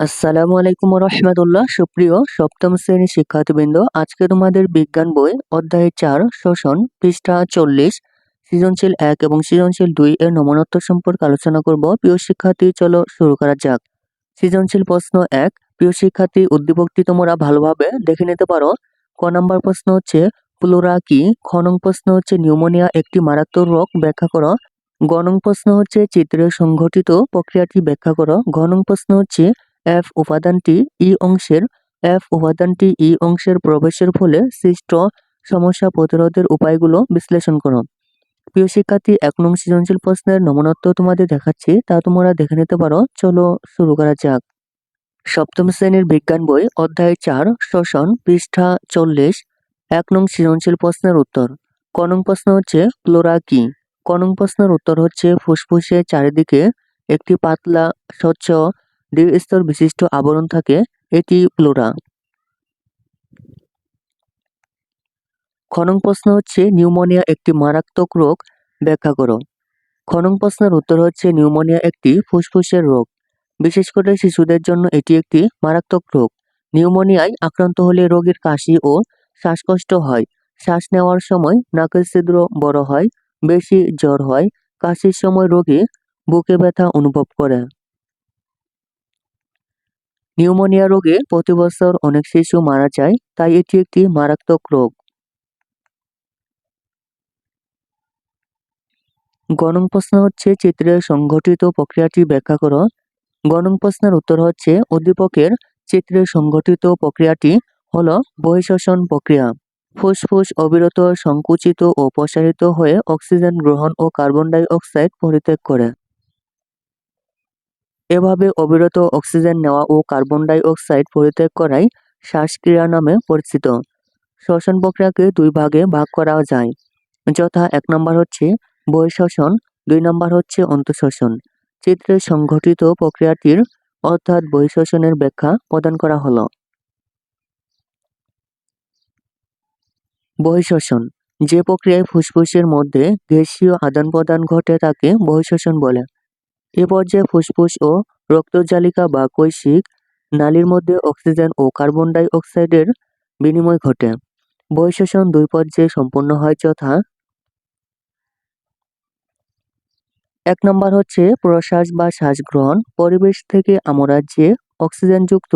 আসসালামু আলাইকুম রহমতুল্লাহ সুপ্রিয় সপ্তম শ্রেণির শিক্ষার্থীবৃন্দ, আজকে তোমাদের বিজ্ঞান বই অধ্যায় চার, শোষণ, পৃষ্ঠা চল্লিশ, সৃজনশীল এক এবং সৃজনশীল দুই এর নমনত্ব সম্পর্কে আলোচনা করব। প্রিয় শিক্ষার্থী, চলো শুরু করা যাক। সৃজনশীল প্রশ্ন এক, প্রিয় শিক্ষার্থী, উদ্দীপকটি তোমরা ভালোভাবে দেখে নিতে পারো। ক নম্বর প্রশ্ন হচ্ছে প্লোরা কি? খ নং প্রশ্ন হচ্ছে, নিউমোনিয়া একটি মারাত্মক রোগ, ব্যাখ্যা করো। গ নং প্রশ্ন হচ্ছে, চিত্রে সংঘটিত প্রক্রিয়াটি ব্যাখ্যা করো। ঘ নং প্রশ্ন হচ্ছে এফ উপাদানটি ই অংশের এফ উপাদানটি ই অংশের প্রবেশের ফলে সৃষ্ট সমস্যা প্রতিরোধের উপায়গুলো বিশ্লেষণ করো। প্রিয় শিক্ষার্থী, এক নং সৃজনশীল প্রশ্নের নমনত্ব তোমাদের দেখাচ্ছি, তা তোমরা দেখে নিতে পারো। চলো শুরু করা যাক। সপ্তম শ্রেণির বিজ্ঞান বই, অধ্যায় চার, শোষণ, পৃষ্ঠা চল্লিশ, এক নং সৃজনশীল প্রশ্নের উত্তর। কনং প্রশ্ন হচ্ছে প্লোরা কি? ক নং প্রশ্নের উত্তর হচ্ছে, ফুসফুসের চারিদিকে একটি পাতলা, স্বচ্ছ দ্বিস্তর বিশিষ্ট আবরণ থাকে, এটি প্লোরা খনং প্রশ্ন হচ্ছে নিউমোনিয়া একটি মারাত্মক রোগ ব্যাখ্যা করো খনং প্রশ্নের উত্তর হচ্ছে নিউমোনিয়া একটি ফুসফুসের রোগ বিশেষ করে শিশুদের জন্য এটি একটি মারাত্মক রোগ। নিউমোনিয়ায় আক্রান্ত হলে রোগীর কাশি ও শ্বাসকষ্ট হয়। শ্বাস নেওয়ার সময় নাকের ছিদ্র বড় হয়, বেশি জ্বর হয়। কাশির সময় রোগী বুকে ব্যথা অনুভব করে। নিউমোনিয়া রোগে প্রতি বছর অনেক শিশু মারা যায়, তাই এটি একটি মারাত্মক রোগ। গণং প্রশ্ন হচ্ছে, চিত্রে সংঘটিত প্রক্রিয়াটি ব্যাখ্যা করো। গণং প্রশ্নের উত্তর হচ্ছে, উদ্দীপকের চিত্রে সংঘটিত প্রক্রিয়াটি হল বহিঃশ্বসন প্রক্রিয়া। ফুসফুস অবিরত সংকুচিত ও প্রসারিত হয়ে অক্সিজেন গ্রহণ ও কার্বন ডাই অক্সাইড পরিত্যাগ করে। এভাবে অবিরত অক্সিজেন নেওয়া ও কার্বন ডাই অক্সাইড পরিত্যাগ করাই শ্বাসক্রিয়া নামে পরিচিত। শ্বসন প্রক্রিয়াকে দুই ভাগে ভাগ করা যায়। যথা এক নম্বর হচ্ছে বহিঃশ্বসন দুই নম্বর হচ্ছে অন্তঃশ্বসন। চিত্রে সংঘটিত প্রক্রিয়াটির অর্থাৎ বহিঃশ্বসনের ব্যাখ্যা প্রদান করা হলো। বহিঃশ্বসন যে প্রক্রিয়ায় ফুসফুসের মধ্যে গ্যাসীয় আদান প্রদান ঘটে তাকে বহিঃশ্বসন বলে। এ পর্যায়ে ফুসফুস ও রক্তজালিকা বা কৈশিক নালীর মধ্যে অক্সিজেন ও কার্বন ডাই অক্সাইডের বিনিময় ঘটে। বহিঃশ্বসন দুই পর্যায়ে সম্পন্ন হয় যথা এক নম্বর হচ্ছে প্রশ্বাস বা শ্বাস গ্রহণ পরিবেশ থেকে আমরা যে অক্সিজেনযুক্ত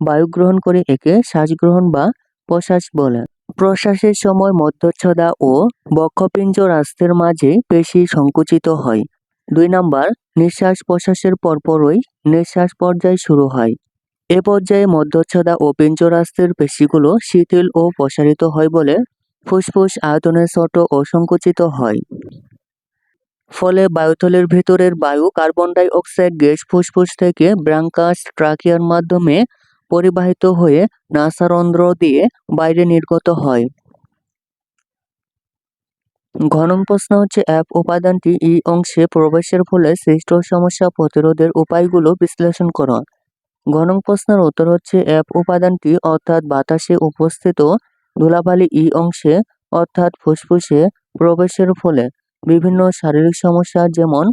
বায়ু গ্রহণ করে, একে শ্বাস গ্রহণ বা প্রশ্বাস বলে। প্রশ্বাসের সময় মধ্যচ্ছদা ও বক্ষপিঞ্জরাস্তের মাঝে পেশি সংকুচিত হয়। দুই নাম্বার, নিঃশ্বাস প্রশ্বাসের পরপরই নিঃশ্বাস পর্যায় শুরু হয়। এ পর্যায়ে মধ্যচ্ছদা ও পিঞ্জরাস্তের পেশিগুলো শিথিল ও প্রসারিত হয় বলে ফুসফুস আয়তনে ছোট ও সংকুচিত হয়। ফলে বায়ুথলের ভেতরের বায়ু কার্বন ডাই অক্সাইড গ্যাস ফুসফুস থেকে ব্রাঙ্কাস ট্রাকিয়ার মাধ্যমে পরিবাহিত হয়ে নাসারন্ধ্র দিয়ে বাইরে নির্গত হয়। ঘনং প্রশ্ন হচ্ছে, অ্যাপ উপাদানটি ই অংশে প্রবেশের ফলে সৃষ্ট সমস্যা প্রতিরোধের উপায়গুলো বিশ্লেষণ করো ঘনং প্রশ্নের উত্তর হচ্ছে, অ্যাপ উপাদানটি অর্থাৎ বাতাসে উপস্থিত ধুলাবালি ই অংশে, অর্থাৎ ফুসফুসে প্রবেশের ফলে বিভিন্ন শারীরিক সমস্যা যেমন,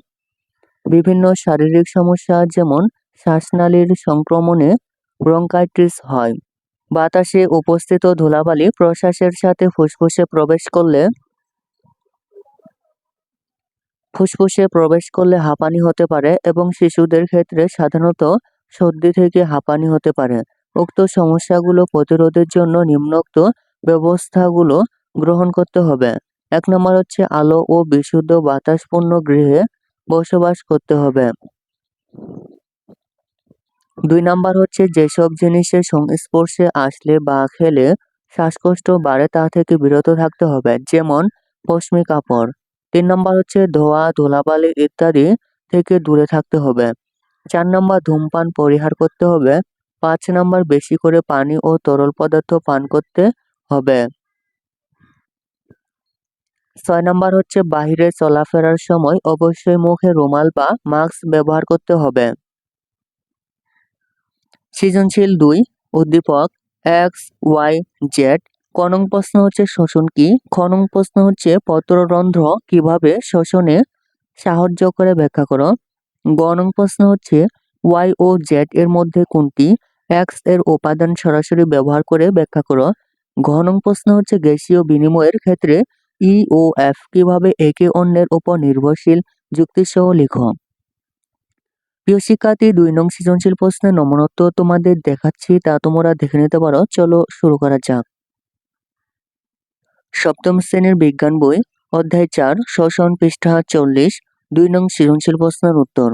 বিভিন্ন শারীরিক সমস্যা যেমন শ্বাসনালীর সংক্রমণে ব্রঙ্কাইটিস হয়। বাতাসে উপস্থিত ধুলাবালি প্রশ্বাসের সাথে ফুসফুসে প্রবেশ করলে ফুসফুসে প্রবেশ করলে হাঁপানি হতে পারে এবং শিশুদের ক্ষেত্রে সাধারণত সর্দি থেকে হাঁপানি হতে পারে। উক্ত সমস্যাগুলো প্রতিরোধের জন্য নিম্নোক্ত ব্যবস্থাগুলো গ্রহণ করতে হবে। এক নম্বর হচ্ছে আলো ও বিশুদ্ধ বাতাসপূর্ণ গৃহে বসবাস করতে হবে। দুই নাম্বার হচ্ছে যেসব জিনিসের সংস্পর্শে আসলে বা খেলে শ্বাসকষ্ট বাড়ে তা থেকে বিরত থাকতে হবে, যেমন পশমি কাপড়। তিন নম্বর হচ্ছে ধোয়া, ধুলাবালি ইত্যাদি থেকে দূরে থাকতে হবে। চার নম্বর ধূমপান পরিহার করতে হবে। পাঁচ নম্বর বেশি করে পানি ও তরল পদার্থ পান করতে হবে। ছয় নম্বর হচ্ছে বাহিরে চলাফেরার সময় অবশ্যই মুখে রুমাল বা মাস্ক ব্যবহার করতে হবে। সৃজনশীল দুই, উদ্দীপক, এক্স, ওয়াই, জেড কনং প্রশ্ন হচ্ছে শোষণ কি? খনং প্রশ্ন হচ্ছে পত্ররন্ধ্র কীভাবে শোষণে সাহায্য করে ব্যাখ্যা করো। গণং প্রশ্ন হচ্ছে ওয়াই ও জেড এর মধ্যে কোনটি? এক্সের উপাদান সরাসরি ব্যবহার করে ব্যাখ্যা করো। ঘ নং প্রশ্ন হচ্ছে গ্যাসীয় বিনিময়ের ক্ষেত্রে ই ও এফ কীভাবে একে অন্যের উপর নির্ভরশীল যুক্তিসহ লিখো। প্রিয় শিক্ষার্থী, দুই নং সৃজনশীল প্রশ্নের নমনত্ব তোমাদের দেখাচ্ছি, তা তোমরা দেখে নিতে পারো। চলো শুরু করা যাক। সপ্তম শ্রেণির বিজ্ঞান বই, অধ্যায় চার শোষণ পৃষ্ঠা চল্লিশ, দুই নং সৃজনশীল প্রশ্নের উত্তর।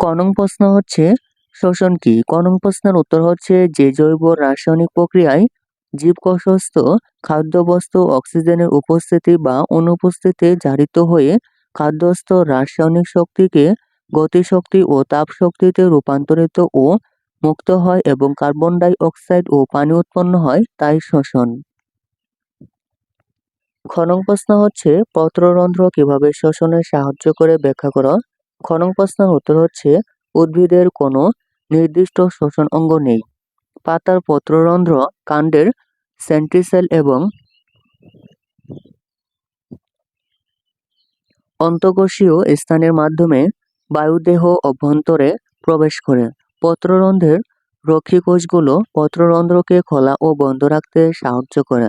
ক নং প্রশ্ন হচ্ছে, শোষণ কি? ক নং প্রশ্নের উত্তর হচ্ছে যে জৈব রাসায়নিক প্রক্রিয়ায় জীবকোষস্থ খাদ্যবস্তু অক্সিজেনের উপস্থিতি বা অনুপস্থিতি জারিত হয়ে খাদ্যস্থ রাসায়নিক শক্তিকে গতিশক্তি ও তাপশক্তিতে রূপান্তরিত ও মুক্ত হয় এবং কার্বন ডাই অক্সাইড ও পানি উৎপন্ন হয়, তাই শোষণ। খনং প্রশ্ন হচ্ছে, পত্ররন্ধ্র কীভাবে শোষণে সাহায্য করে ব্যাখ্যা করো? খনং প্রশ্নের উত্তর হচ্ছে, উদ্ভিদের কোনো নির্দিষ্ট শোষণ অঙ্গ নেই। পাতার পত্ররন্ধ্র কাণ্ডের সেন্ট্রিসেল এবং অন্তকোষীয় স্থানের মাধ্যমে বায়ুদেহ অভ্যন্তরে প্রবেশ করে। পত্ররন্ধ্রের রক্ষী কোষগুলো পত্ররন্ধ্রকে খোলা ও বন্ধ রাখতে সাহায্য করে।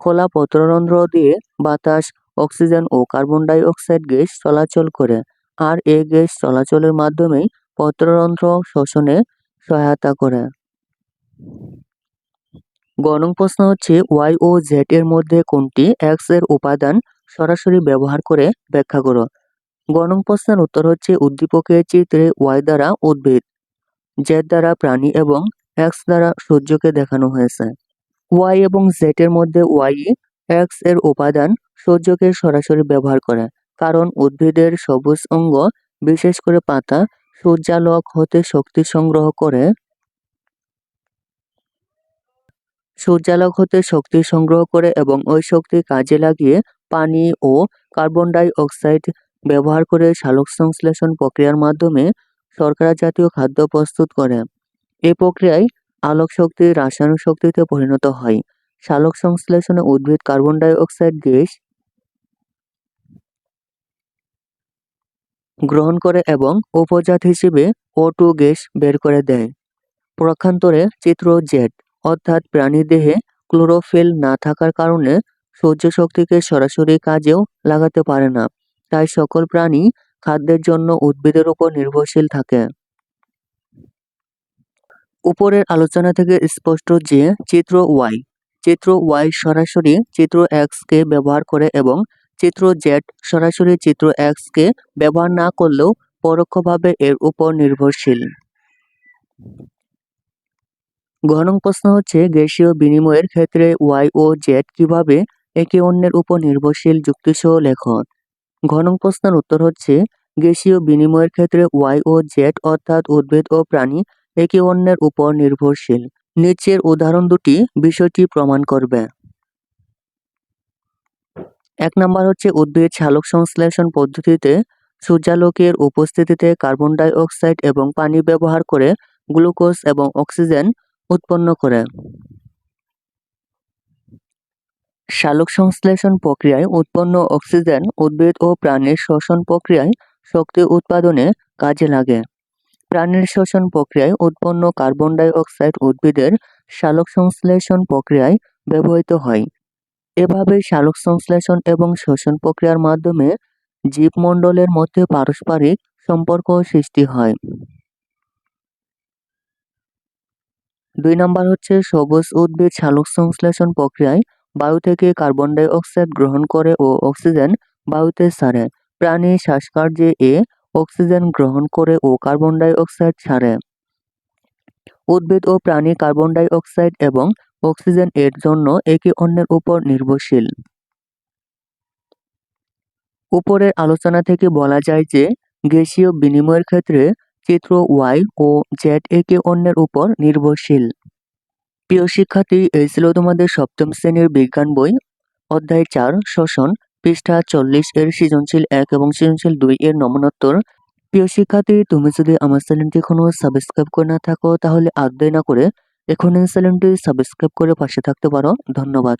খোলা পত্ররন্ধ্র দিয়ে বাতাস, অক্সিজেন ও কার্বন ডাই অক্সাইড গ্যাস চলাচল করে। আর এই গ্যাস চলাচলের মাধ্যমেই পত্ররন্ধ্র শোষণে সহায়তা করে। গণং প্রশ্ন হচ্ছে, ওয়াই ও জেড এর মধ্যে কোনটি এক্সের উপাদান সরাসরি ব্যবহার করে ব্যাখ্যা করো? গণং প্রশ্নের উত্তর হচ্ছে, উদ্দীপকের চিত্রে ওয়াই দ্বারা উদ্ভিদ, জেড দ্বারা প্রাণী এবং এক্স দ্বারা সূর্যকে দেখানো হয়েছে। ওয়াই এবং জেড এর মধ্যে ওয়াই এক্সের উপাদান সূর্যকে সরাসরি ব্যবহার করে, কারণ উদ্ভিদের সবুজ অঙ্গ, বিশেষ করে পাতা, সূর্যালোক হতে শক্তি সংগ্রহ করে। সূর্যালোক হতে শক্তি সংগ্রহ করে এবং ওই শক্তি কাজে লাগিয়ে পানি ও কার্বন ডাই অক্সাইড ব্যবহার করে সালোক সংশ্লেষণ প্রক্রিয়ার মাধ্যমে শর্করা জাতীয় খাদ্য প্রস্তুত করে। এই প্রক্রিয়ায় আলোক শক্তি, রাসায়নিক শক্তিতে পরিণত হয়। সালোক সংশ্লেষণে উদ্ভিদ কার্বন ডাই অক্সাইড গ্যাস গ্রহণ করে এবং উপজাত হিসেবে ও টু গ্যাস বের করে দেয়। প্রক্ষান্তরে চিত্র জেড অর্থাৎ প্রাণী দেহে ক্লোরোফিল না থাকার কারণে সূর্য শক্তিকে সরাসরি কাজেও লাগাতে পারে না। তাই সকল প্রাণী খাদ্যের জন্য উদ্ভিদের উপর নির্ভরশীল থাকে। উপরের আলোচনা থেকে স্পষ্ট যে চিত্র ওয়াই চিত্র ওয়াই সরাসরি চিত্র এক্স কে ব্যবহার করে এবং চিত্র জেড সরাসরি চিত্র এক্স কে ব্যবহার না করলেও পরোক্ষভাবে এর উপর নির্ভরশীল। ঘনং প্রশ্ন হচ্ছে, গ্যাসীয় বিনিময়ের ক্ষেত্রে ওয়াই ও জেড কীভাবে একে অন্যের উপর নির্ভরশীল যুক্তিসহ লেখ? ঘনং প্রশ্নের উত্তর হচ্ছে, গ্যাসীয় বিনিময়ের ক্ষেত্রে ওয়াই ও জেড অর্থাৎ উদ্ভিদ ও প্রাণী একে অন্যের উপর নির্ভরশীল? নিচের উদাহরণ দুটি বিষয়টি প্রমাণ করবে। এক নম্বর হচ্ছে উদ্ভিদ সালোক সংশ্লেষণ পদ্ধতিতে সূর্যালোকের উপস্থিতিতে কার্বন ডাই অক্সাইড এবং পানি ব্যবহার করে গ্লুকোজ এবং অক্সিজেন উৎপন্ন করে। সালোক সংশ্লেষণ প্রক্রিয়ায় উৎপন্ন অক্সিজেন উদ্ভিদ ও প্রাণীর শ্বসন প্রক্রিয়ায় শক্তি উৎপাদনে কাজে লাগে। প্রাণীর শ্বসন প্রক্রিয়ায় উৎপন্ন কার্বন ডাই অক্সাইড উদ্ভিদের সালোক সংশ্লেষণ প্রক্রিয়ায় ব্যবহৃত হয়। এভাবে সালোক সংশ্লেষণ এবং শ্বসন প্রক্রিয়ার মাধ্যমে জীবমণ্ডলের মধ্যে পারস্পরিক সম্পর্ক সৃষ্টি হয়। দুই নাম্বার হচ্ছে সবুজ উদ্ভিদ সালোক সংশ্লেষণ প্রক্রিয়ায় বায়ু থেকে কার্বন ডাই অক্সাইড গ্রহণ করে ও অক্সিজেন বায়ুতে ছাড়ে প্রাণী শ্বাসকার্যে এ অক্সিজেন গ্রহণ করে ও কার্বন ডাই অক্সাইড ছাড়ে। উদ্ভিদ ও প্রাণী কার্বন ডাই অক্সাইড এবং অক্সিজেন এর জন্য একে অন্যের উপর নির্ভরশীল। উপরের আলোচনা থেকে বলা যায় যে, গ্যাসীয় বিনিময়ের ক্ষেত্রে চিত্র ওয়াই ও জেড একে অন্যের উপর নির্ভরশীল। প্রিয় শিক্ষার্থী, এই ছিল তোমাদের সপ্তম শ্রেণির বিজ্ঞান বই, অধ্যায় চার, শোষণ। পৃষ্ঠা চল্লিশ এর সৃজনশীল এক এবং সৃজনশীল দুই এর নমনোত্তর। প্রিয় শিক্ষার্থী, তুমি যদি আমার চ্যানেলটি এখনও সাবস্ক্রাইব করে না থাকো, তাহলে আদয় না করে এখন এই চ্যানেলটি সাবস্ক্রাইব করে পাশে থাকতে পারো। ধন্যবাদ।